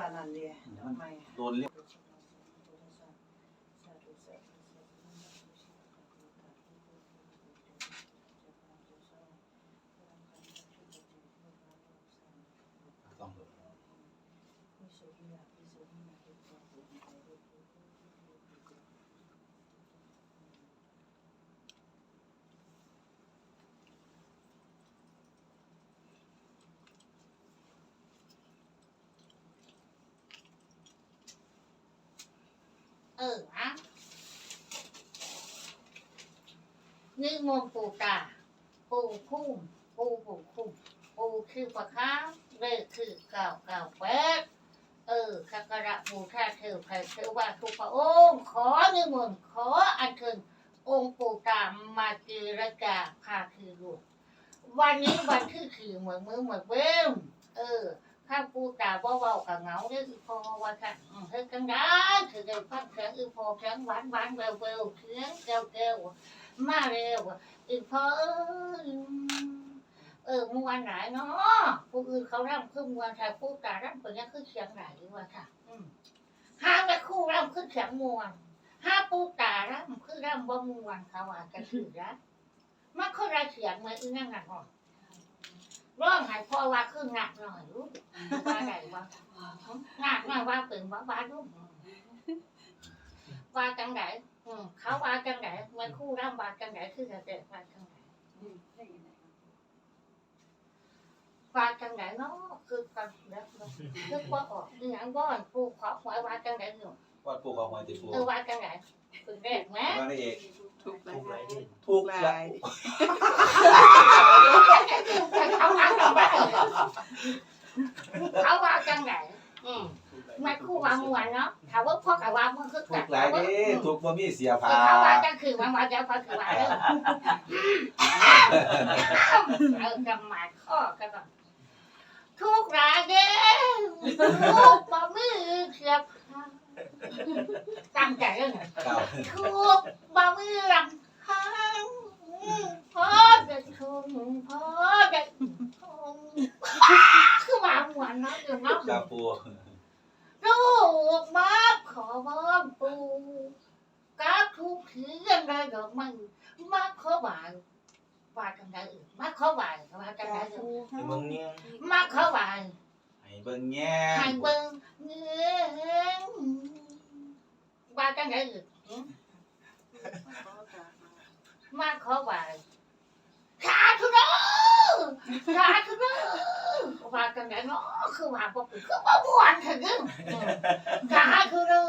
ปานนันเดียไม่ โดนเรียก อออะนี่มนต์ปูตา ปูพุ่มปูปูคุ้ม ปูคือปะค้าเลขคือเก่าเก่าแปดเออสักกระบูชาเธอพระเทว่าทุกพระองค์ขอนิมนต์ขออัญเชิญองค์ปู่ตามาเจรจาพาคือลูกวันนี้วันที่คือเหมือนมือเหมือนเบิ้มเออ ข้าปูตาบ่เว้ากับเหงาเด้ออีพอว่าค่ะเฮ็ดจังได้ถือได้ฟังเสียงอีพอเสียงหวานหวานๆแววแววๆเสียงแก้วแก้วๆมาเร็วอีพอเอ้ยเออมวนไหลายเนาะผู้อื่นเขาร่ำขึ้นมวนแต่ปูตาร่ำเป็นยังคือเสียงไหลว่าค่ะห้าแม่คู่ร่ำขึ้นเสียงมวนห้าปูตาร่ำคือร่ำบ่มวนเขาว่ากันถือนะมันคนละเสียงเหมือนอีนั่งหนักหน่อ ร้องให้พ่อว่าคือหนักหน่อยลูกว่าไหนว่าหนักหน่อยว่าเป็นว่าบ้าลูกว่าจังไหนอืมเขาว่าจังไหนมันคู่ร่ำว่าจังไหนคือจะเด็กว่าจังไหนว่าจังไหนเนาะคือกันแล้วคือว่าออกนี่ยังบ่อนปูขอหวยว่าจังไหนอยู่วัดปูกับหอยติดปูเออว่าจังไหนคือเด็กไหมว่านี่เอก ทุกหลายทุกหละลายเขาว่าจังไหนเขาว่าจังไหนอืมมันคู่ว่ามวนเนาะถามว่าพ่อกับว่ามันคือทุกักหลายเด้ทุกบ่มีเสียเอผ้าอเขาว่าจังคือมันว่าจะพอคือว่าเด้อเออกำหมัดข้อกันก่อนทุกรายเด้ทุกบ่มือเสียบ ตั้งใจเรื่องเก่าทุกบ่มือรำพังพ่อจะชมพ่อจะชมคือว่าหวนเนาะอยู่เนาะกับปูลูกมาขอบ้อมปูกาทุกทียังไงดอกมันมาขอบ่ายว่าจังไดอื่นมาขอบ่ายว่าจังไดอื่นให้เบิ่งเงี้ยมาขอบ่ายให้เบิ่งแง่ให้เบิ่งเงี้ย ว่าจังไดอื่นมาขอบ่ายขาทุเด้อขาทุเด้อว่าจังไดเนาะคือว่าบ่เป็นคือบ่ม่วนเถอะเด้อขาทุเด้อ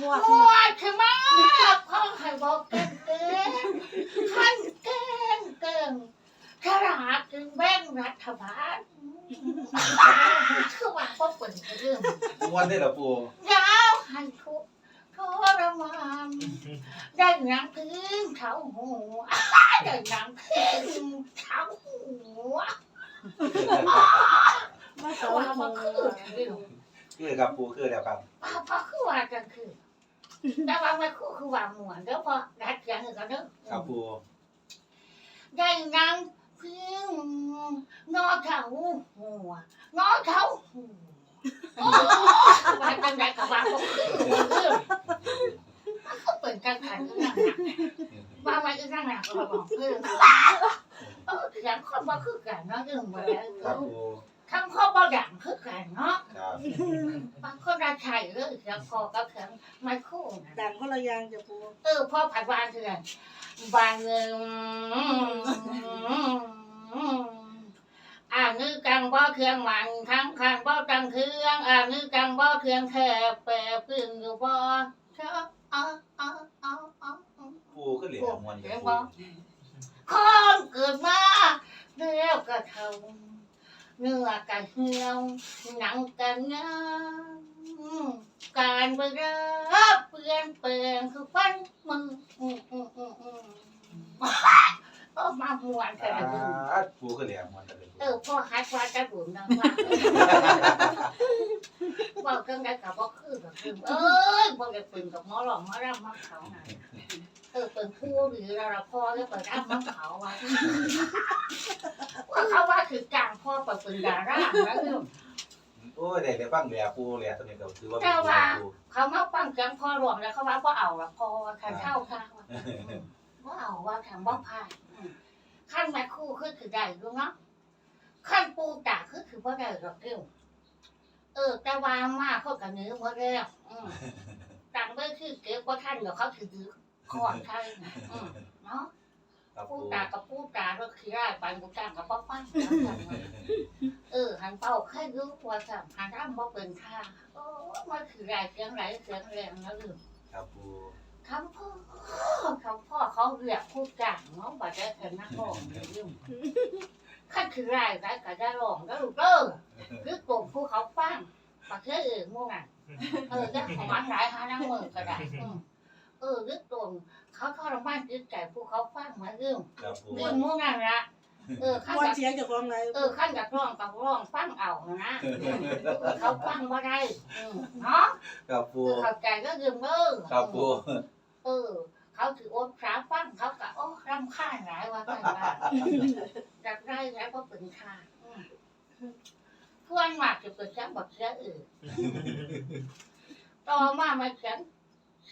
มั่วปที่วดขึ้นมาพ่อให้บอกเก่งเก่งขั้นเก่งเก่งฉลาดถึงแบ่งรัฐบาลคือว่าพ่อเปิดเรื่อง ม่วนได้ล่ะปู ยาวให้ทุกทรมานได้หนังพึ่งเขาหัวได้หนังพึ่งเขาหัวมาสคือนว่าคือคือคือกับปูคือแล้วครับพ่อพ่อคือว่ากันคือแต่ว่าไม่คือคือว่าหมวนเด้อพอรัดอย่างอื่นกันเด้อครับปูได้นังพึ่งนอเท้าหัวนอเท้าหัว ว่าจังไดกับว่าบ่คือบ่คือมันก็เปิดกันขันอยู่นั่นน่ะว่าไว้อีนั่นน่ะก็บอกคือเออเสียงคนบ่คือกันเนาะเรื่องบ่แล้วครับปูทั้งข้อบ่ดังคือกันเนาะครับบางคนราใช่เลยเสียงคอกับเสียงไมโครน่ะ ดังคนละอย่างจะปูเออพ่อผัดวานเถื่อนวานเงิน อ่านึกกังบ่เครื่องมันทั้งคันบ่ตังเครื่องอ่านึกกังบ่เครื่องแค่แปรพึ่งอยู่บ่เช้าอ้าอ้าอ้าอ้าปูคือเหลียม่วนกัเห็บนปูคนเกิดมาแล้วก็เท่าเนื้อกันเหี่ยวหนังกันงามการเวลาเปลี่ยนแปลงคือฟันมืออืมอืมอืมอืม เออมาหมวนกันนะมึงอ่าปูคือเหลียม่วนกันเลยเออพ่อฮัดว่าจะบุญนะว่าบอกจังไดกับบ่คือกับคือเอ้ยบ่ได้เป็นกับหมอหลอกหมอรำมักเขาน่ะเออเป็นผู้หรือเราพ่อแล้วเปิดรำมักเขาว่าว่าเขาว่าคือกลางพ่อเปิดเป็นดาราแล้วเรื่องโอ้อ้ยได้ได้ฟังแบบปูแหละตัวนี้ก็ถือว่าเป็นเจ้าว่าปูเขามาฟังเสียงพ่อหลวงแล้วเขาว่าว่าเอาละพอขันเท่าค่ะว่า เอาว่าขันว่าพายอืมขั้นแม่คู่คือถือได้รู้เนาะขั้นปูตาคือถือว่าได้หรอกเดียวเออ แต่ว่ามาเขากับเนื้อมาแล้วอืมต่างเมื่อคือเก็บว่าท่านเดี๋ยวเขาถือขอนไทยนะอืมเนาะครับปูปูตากับปูตาก็คือได้ไปปูตากับป้าป้าเออ หันเป่าแค่รู้ว่าสั่งหันร่ำว่าเป็นท่าโอ้มันคือได้เสียงไหลเสียงแรงนะลืมครับปู คำพ่อคำพ่อเขาเรียกพูดจังเนาะบัดได้เป็นนักร้องเลยลืมขั้นคือไรไรก็จะร้องแล้วลูกเด้อคือกลุ่มผู้เขาฟังปักเชื่อเออมู่งอะเออจะของมันหลายหานั่งมือก็ได้อืมเออนึกตรงเขาทรมานจิตใจผู้เขาฟังมาลืมครับปูลืมมู่งอะละเออขั้นม้วนอยากเสียงจากของไหนเออขั้นอยากร้องกับร้องฟังเอานะอืมเขาฟังว่าได้อืมเนาะครับเอปูอเข้าใจก็ลืมเด้อครับปู เออ เขาถือโอ๊ตสาฟังเขาก็โอ้รำคาญหลายว่ากันว่าจักได้แล้วก็เป็นค่าเพื่อนมากจะเป็นแค่บอกเสียอื่นต่อมามาเสียง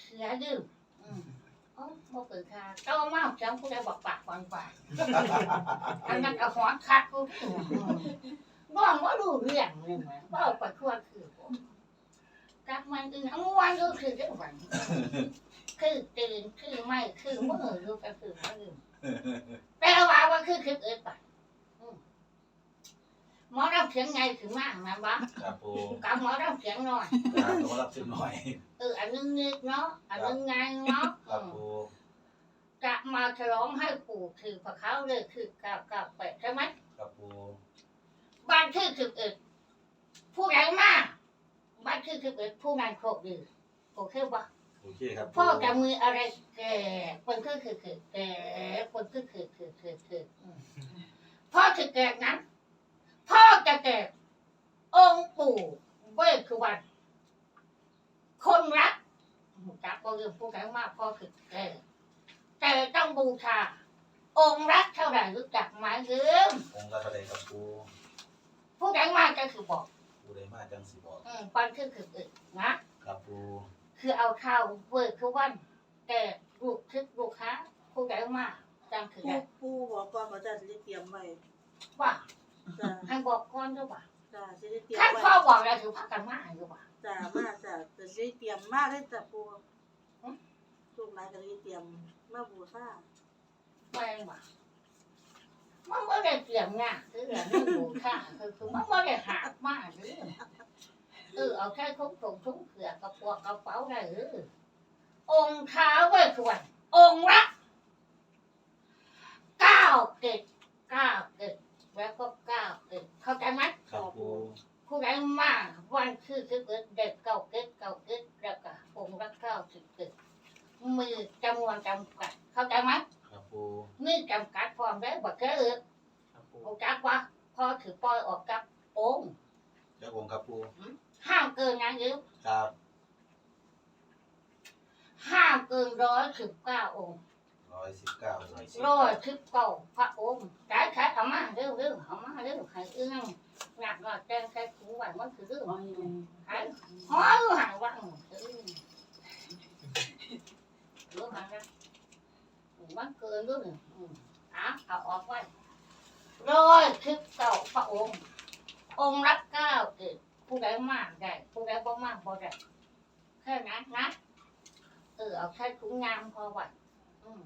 เสียดื่มอืมโอ้บ่เป็นค่าต่อมาเสียงผู้ใดบอกปากฟังปากอันนั้นก็หัวคัดกูอืมน้องว่าดูเรื่องเลยไหมว่าเอาไปทั่วคือกักมันอื่นอาวันก็คือเรื่องวัน คือตื่นคือไม่คือมือรู้ก็คือมือแต่ว่าว่าคือคือเอิดปะอืมหมอรับเสียงไงถึงมากนะบ้าครับปูกับหมอรับเสียงหน่อยครับต้องรับสิบหน่อยเอออันนึงนิดเนาะอันนึงไงเนาะครับอืมปูจะมาฉลองให้ปู่ถือพระเขาเลยคือกับกับไปใช่ไหมครับปูบ้านที่คือเอิดผู้ใหญ่มากบ้านที่คือเอิดผู้งานโคกดีโอเคปะ โอเคครับพ่อจะมืออะไรแก่คนคือคือคือแก่คนคือคือคือคือคืออืมพ่อจะแก่นั้น พ่อจะแก่องค์ปู่เวทคือวัน คนรักจักก็เรื่องพูดกันมากพ่อคือแก่แต่ต้องบูชาองค์รักเท่าไหร่รู้จักไหมเรื่ององค์ละเท่าใดครับปูพูดกันมากก็คือบอกปูได้มาจังสิบอกอืมปันคือคืออึนะ ครับปู คือเอาเท้าเวิร์คือวัน แต่ลูกทึกลูกค้าผู้ใดมาจังคือปูได้ปูบอกก่อนว่าจะได้เตรียมไว้ว่าจ้าให้บอกก่อนด้วยว่าจ้าจะได้เตรียมขั้นไว้พ่อบอกแล้วถือพักกันมาอยู่ว่า จ้ามาจ้าจะได้เตรียมมาได้จ้าปูลูกหลานก็ได้เตรียมมาบูชาไม่ว่ามันไม่ได้เตรียมงานคือเรื่องนี้ดูค่าคือคือมันไม่ได้หามาหรือ เออเอาแค่คุ้มถุงทุ่งเผือกกระปวกกระเป๋าได้หรือองค์ท้าเวสสุวรรณองค์ละเก้าเกตเก้าเกตแล้วก็เก้าเกตเข้าใจไหมครับปูผู้ใดมาวันคือคือเกิดเด็กเก่าเกิดเก่าเกิดแล้วก็องค์ละเก้าสิบเกิดมือจำนวนจำกัด เข้าใจไหมครับปูนี่จำกัดพร้อมได้บอกแค่เออครับปูโอจักว่าพอถือปล่อยออกจากองค์เจ้าองค์ครับปู ห้ามเกินงานเยอะครับห้ามเกินร้อยสิบเก้าองค์ร้อยสิบเก้าร้อยสิบร้อยสิบเก้าพระองค์ใช้ใช้เอามาเร็วเร็วเอามาเร็วให้เอื้องหนักหน่อยแจ้งใช้ถุงไหวมันคือเรื่องหายหอยหายว่างเออรู้หันนะมันเกินด้วยอืมอะเอาออกไว้ร้อยสิบเก้าพระองค์ องค์รักเก้าเกิดผู้ใดมากได้ผู้ใดบ่มากบ่ได้แค่นั้นนะเออเอาแค่ถุงงามพอไว้อืม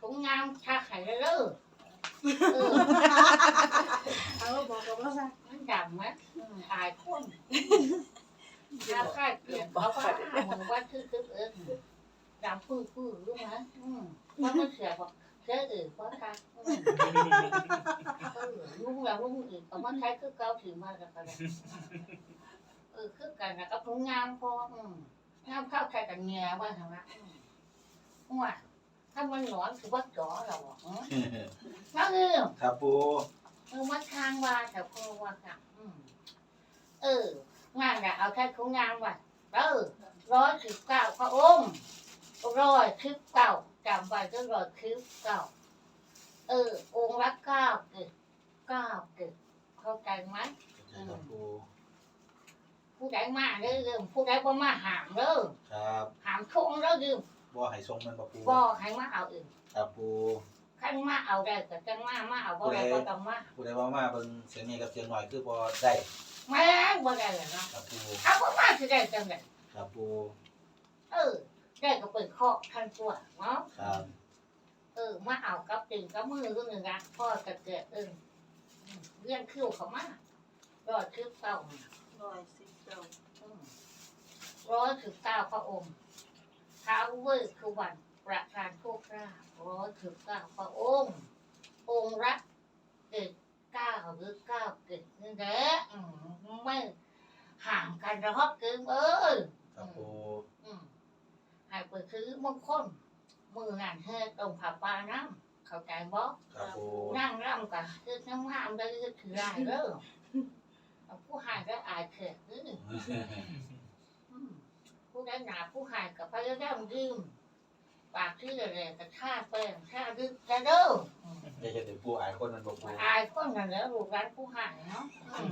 ถุงงามทักให้เลยเด้อเออเอาบอกกับว่าซะมันดำไหมอืมอายคนถ้าค่าเกลียดเขาก็หามึงว่าคือคือเออดำปื้อปื้อรู้ไหมอืมว่ามันเสียบอกเสียเออเพราะค่ะอืมเออลุงแล้วลุงอีกเอามาใช้คือเก่าถือมาแล้วก็ได้เออคือกั นนะกับถุงงามพออืมงามเข้าใครกันเงียว่าทางนั้นอืมว่าถ้ามันหนอนถือว่าจ๋อเราอะอืมนั่นเองครับปูเออมาทางว่าแต่พอว่าค่ะอืมเอองานน่ะเอาแค่ของงานว่ะเออร้อยสิบเก้าพระองค์ร้อยสิบเก้าจำไว้ก็ร้อยสิบเก้าเออ องค์ละเก้าเกิดเก้าเกิดเข้าใจไหมครับปู ใดมาเด้อยืมผู้ใดบ่มาหามเด้อครับหามทงเด้อยืมบ่ให้ทรงมันบ่ปูบ่ให้มาเอาอื่นครับปูคันมาเอาได้ก็จังมามาเอาบ่ได้ก็ต้องมาผู้ใดว่ามาเบิ่งเสียงนี้กับเสียงหน่อยคือบ่ได้แม่งบ่ได้เลยเนาะครับปูเอาบ่มาสิได้จังได๋ครับปูเออได้ก็เปิดเคาะทันตัวเนาะครับเออมาเอากับตึงกับมือก็หนึ่งอะพ่อจะเกิดเอิงเรื่องคิ้วเขามารอดคิ้วเต้าร้อยสิ บเก้าอืมร้อยถึงเก้าพระองค์ท้าวเวอร์คือวันประธานโชคลาภร้อยถึงเก้าพระองค์ องค์รักเกิดเก้าหรือเก้าเกิดนี่แหละอืมไม่ห่างกันหรอกเกินเอ้ยครับปูอืมให้ไปซื้อมงคลมืองานเฮ็ดตรงผาปาน้ำเข้าใจบ่ครับปูนั่งร่ำกันคือน้ำงามได้คือถือได้เด้อเอา ผู้หายก็อายเขินนี่อืมผู้ได้หนาผู้หายกับพยายามยืมปากที่แรงๆกับท่าแป้งท่าดึกจะเด้ออืมอย่าเฮ็ดให้ปูอายคนมันบ่ปูอายคนนั่นแหล้วลูกร้านผู้หายเนาะอืม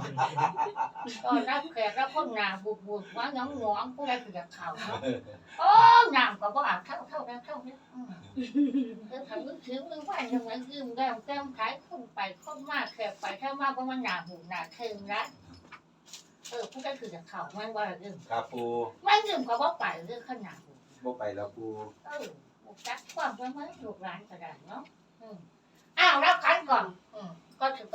ตอนรับแขกรับคนหนาบุบบุบมาหยองหยองผู้ใดคือจะเข่าเนาะโอ้หนามก็บ่อาบเท่าเท่านั้นเท่านี้อืมเออทำนึกถึงมึงว่ายังไงยืมแก้มแก้มขายคนไปคนมากแขกไปถ้ามาก็มันหนาหูหนาเทิงนะ เออผู้ใดคือจะเข่ามันว่ายืมครับปูมันยืมก็บ่ไปเรื่องขนาดหูบ่ไปแล้วปูเออบุกจักความไว้ไหมลูกหลานกระดานเนาะอืมอ้าวรับขันก่อน อืมก็ถือ